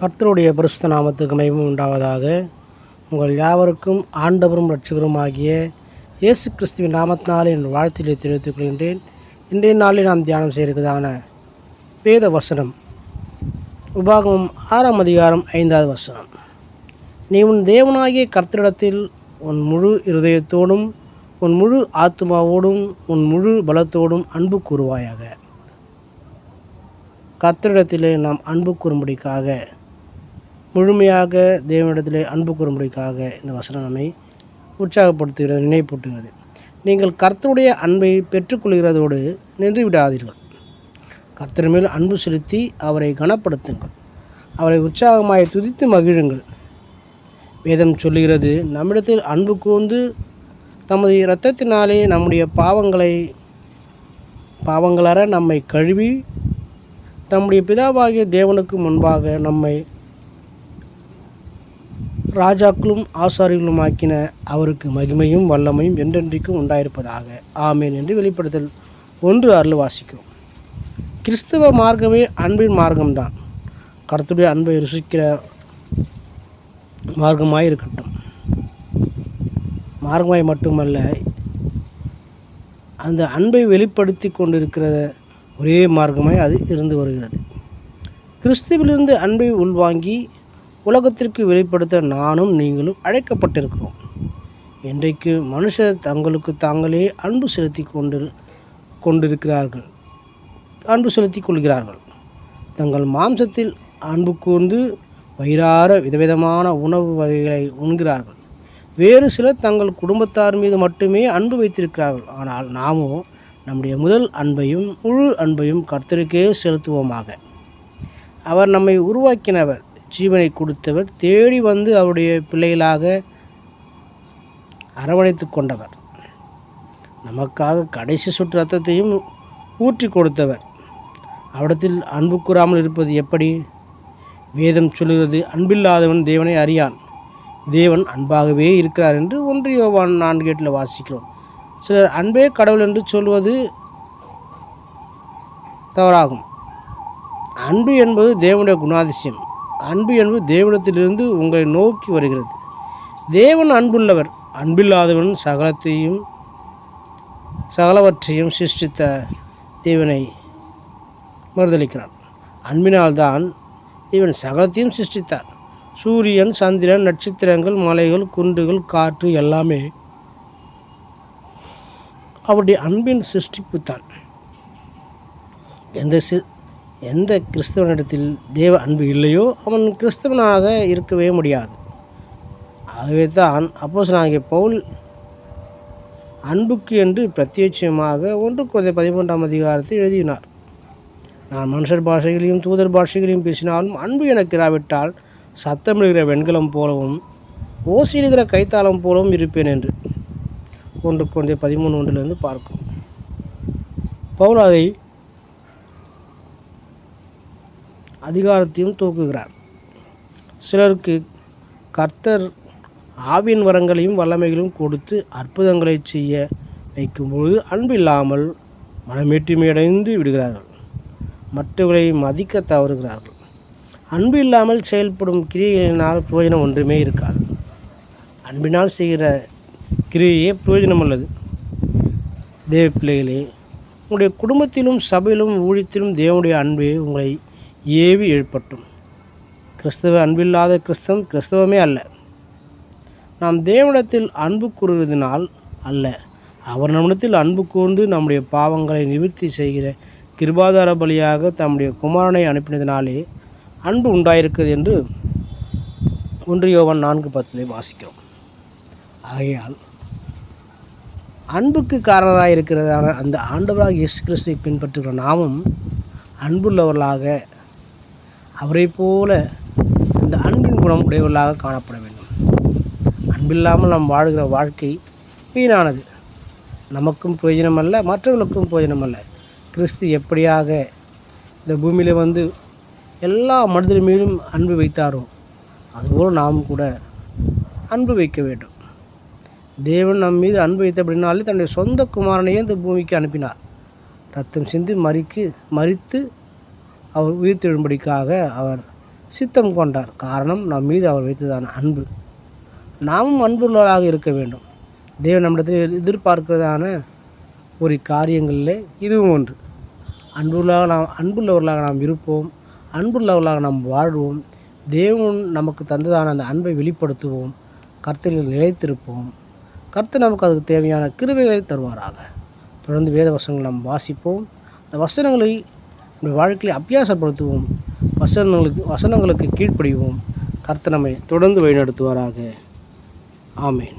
கர்த்தருடைய பரிசுத்த நாமத்துக்கு மையமும் உண்டாவதாக. உங்கள் யாவருக்கும் ஆண்டவரும் ரட்சகரும் ஆகிய இயேசு கிறிஸ்துவின் நாமத்தினாலே என் வாழ்த்திலே தெரிவித்துக் கொள்கின்றேன். இன்றைய நாளில் நாம் தியானம் செய்கிறதான வேத வசனம். உபாகமும் ஆறாம் அதிகாரம் ஐந்தாவது வசனம். நீ உன் தேவனாகிய கர்த்தரிடத்தில் உன் முழு இருதயத்தோடும் உன் முழு ஆத்மாவோடும் உன் முழு பலத்தோடும் அன்பு கூறுவாயாக. கர்த்தரிடத்திலே நாம் அன்பு கூறும்படிக்காக முழுமையாக தேவனிடத்திலே அன்பு கூறும்படிக்காக இந்த வசனம் நம்மை உற்சாகப்படுத்துகிறது நினைப்பூட்டுகிறது. நீங்கள் கர்த்தருடைய அன்பை பெற்றுக்கொள்கிறதோடு நின்று விடாதீர்கள் கர்த்தர் மேல் அன்பு செலுத்தி அவரை கனப்படுத்துங்கள். அவரை உற்சாகமாய் துதித்து மகிழுங்கள். வேதம் சொல்லுகிறது நம்மிடத்தில் அன்பு கூர்ந்து தமது இரத்தத்தினாலே நம்முடைய பாவங்களை பாவங்களற நம்மை கழுவி தம்முடைய பிதாவாகிய தேவனுக்கு முன்பாக நம்மை ராஜாக்களும் ஆசாரிகளும் ஆக்கின அவருக்கு மகிமையும் வல்லமையும் என்றென்றைக்கும் உண்டாயிருப்பதாக. ஆமேன் என்று வெளிப்படுத்தல் ஒன்று அருள் வாசிக்கிறோம். கிறிஸ்தவ மார்க்கமே அன்பின் மார்க்கம்தான். கருத்துடைய அன்பை ருசிக்கிற மார்க்கமாய் இருக்கட்டும் மார்க்கமாய் மட்டுமல்ல அந்த அன்பை வெளிப்படுத்தி கொண்டிருக்கிற ஒரே மார்க்கமாய் அது இருந்து வருகிறது. கிறிஸ்துவிலிருந்து அன்பை உள்வாங்கி உலகத்திற்கு வெளிப்படுத்த நானும் நீங்களும் அழைக்கப்பட்டிருக்கிறோம். இன்றைக்கு மனுஷர் தங்களுக்கு தாங்களே அன்பு செலுத்தி கொண்டு கொண்டிருக்கிறார்கள் அன்பு செலுத்தி கொள்கிறார்கள். தங்கள் மாம்சத்தில் அன்பு கூர்ந்து வயிறார விதவிதமான உணவு வகைகளை உண்கிறார்கள். வேறு சிலர் தங்கள் குடும்பத்தார் மீது மட்டுமே அன்பு வைத்திருக்கிறார்கள். ஆனால் நாமோ நம்முடைய முதல் அன்பையும் முழு அன்பையும் கர்த்தருக்கே செலுத்துவோமாக. அவர் நம்மை உருவாக்கினவர் ஜீவனை கொடுத்தவர் தேடி வந்து அவருடைய பிள்ளைகளாக அரவணைத்து கொண்டவர். நமக்காக கடைசி சுற்று ரத்தத்தையும் ஊற்றி கொடுத்தவர். அவடத்தில் அன்பு கூறாமல் இருப்பது எப்படி? வேதம் சொல்கிறது அன்பில்லாதவன் தேவனை அறியான். தேவன் அன்பாகவே இருக்கிறார் என்று ஒன்று யோவான் நான்கு எட்டில் வாசிக்கிறோம். சிலர் அன்பே கடவுள் என்று சொல்வது தவறாகும். அன்பு என்பது தேவனுடைய குணாதிசயம். அன்பு என்பது தேவனத்திலிருந்து உங்களை நோக்கி வருகிறது. தேவன் அன்புள்ளவர். அன்பில்லாதவன் சகலத்தையும் சகலவற்றையும் சிருஷ்டித்த தேவனை மறுதளிக்கிறான். அன்பினால்தான் இவன் சகலத்தையும் சிருஷ்டித்தார். சூரியன் சந்திரன் நட்சத்திரங்கள் மலைகள் குன்றுகள் காற்று எல்லாமே அவருடைய அன்பின் சிருஷ்டிப்பு தான் எந்த சி எந்த கிறிஸ்தவனிடத்தில் தேவ அன்பு இல்லையோ அவன் கிறிஸ்தவனாக இருக்கவே முடியாது. ஆகவே தான் அப்போஸ் நாங்கள் பவுல் அன்புக்கு என்று பிரத்யட்சமாக ஒன்று குறை பதிமூன்றாம் அதிகாரத்தை எழுதினார். நான் மனுஷர் பாஷைகளையும் தூதர் பாஷைகளையும் பேசினாலும் அன்பு எனக்கு இராவிட்டால் சத்தமிடுகிற வெண்கலம் போலவும் ஓசிடுகிற கைத்தாளம் போலவும் இருப்பேன் என்று. ஒன்று குழந்தை பதிமூணு ஒன்றிலிருந்து பார்க்கும் பவுல் அதை அதிகாரத்தையும் தூக்குகிறார். சிலருக்கு கர்த்தர் ஆவின் வரங்களையும் வல்லமைகளையும் கொடுத்து அற்புதங்களை செய்ய வைக்கும்பொழுது அன்பில்லாமல் இல்லாமல் மனமேற்றுமையடைந்து விடுகிறார்கள். மற்றவர்களை மதிக்க தவறுகிறார்கள். அன்பு இல்லாமல் செயல்படும் கிரியைகளினால் பிரயோஜனம் ஒன்றுமே இருக்காது. அன்பினால் செய்கிற கிரியையே பிரயோஜனம் உள்ளது தேவ பிள்ளைகளே உங்களுடைய குடும்பத்திலும் சபையிலும் ஊழியத்திலும் தேவனுடைய அன்பே உங்களை ஏவி எழுப்பட்டும். கிறிஸ்தவ அன்பில்லாத கிறிஸ்தவம் கிறிஸ்தவமே அல்ல. நாம் தேவனிடத்தில் அன்பு கூறுவதனால் அல்ல. அவர் நம்மிடத்தில் அன்பு கூர்ந்து நம்முடைய பாவங்களை நிவர்த்தி செய்கிற கிருபாதார பலியாக தம்முடைய குமாரனை அனுப்பினதினாலே அன்பு உண்டாயிருக்கிறது என்று ஒன்று யோவன் நான்கு பத்திலே வாசிக்கிறோம். ஆகையால் அன்புக்கு காரணராக இருக்கிறதான அந்த ஆண்டவராக இயேசு கிறிஸ்துவை பின்பற்றுகிற நாமும் அன்புள்ளவர்களாக அவரை போல இந்த அன்பின் குணம் உடையவர்களாக காணப்பட வேண்டும். அன்பில்லாமல் நாம் வாழ்கிற வாழ்க்கை வீணானது. நமக்கும் பிரயோஜனம் அல்ல மற்றவர்களுக்கும் பிரயோஜனம் அல்ல கிறிஸ்து எப்படியாக இந்த பூமியில் வந்து எல்லா மனிதர் மீதும் அன்பு வைத்தாரோ அதுபோல் நாம் கூட அன்பு வைக்க வேண்டும். தேவன் நம் மீது அன்பு வைத்த அப்படின்னாலே தன்னுடைய சொந்த குமாரனையே இந்த பூமிக்கு அனுப்பினார். ரத்தம் சிந்து மறிக்கு மறித்து அவர் உயிர்த்தெழும்படிக்காக அவர் சித்தம் கொண்டார். காரணம் நம் மீது அவர் வைத்ததான அன்பு. நாமும் அன்புள்ளவராக இருக்க வேண்டும். தேவன் நம்மிடத்தில் எதிர்பார்க்கிறதான ஒரு காரியங்களில் இதுவும் ஒன்று. அன்புள்ளாக நாம் அன்புள்ளவர்களாக நாம் இருப்போம். அன்புள்ளவர்களாக நாம் வாழ்வோம். தேவன் நமக்கு தந்ததான அந்த அன்பை வெளிப்படுத்துவோம். கர்த்தரில் நிலைத்திருப்போம். கர்த்தர் நமக்கு அதுக்கு தேவையான கிருவைகளை தருவாராக. தொடர்ந்து வேத வசனங்கள் நாம் வாசிப்போம். அந்த வசனங்களை நம்முடைய வாழ்க்கையை அபியாசப்படுத்துவோம். வசனங்களுக்கு வசனங்களுக்கு கீழ்ப்படிவோம். கர்த்தனமை தொடர்ந்து வழிநடத்துவாராக. ஆமேன்.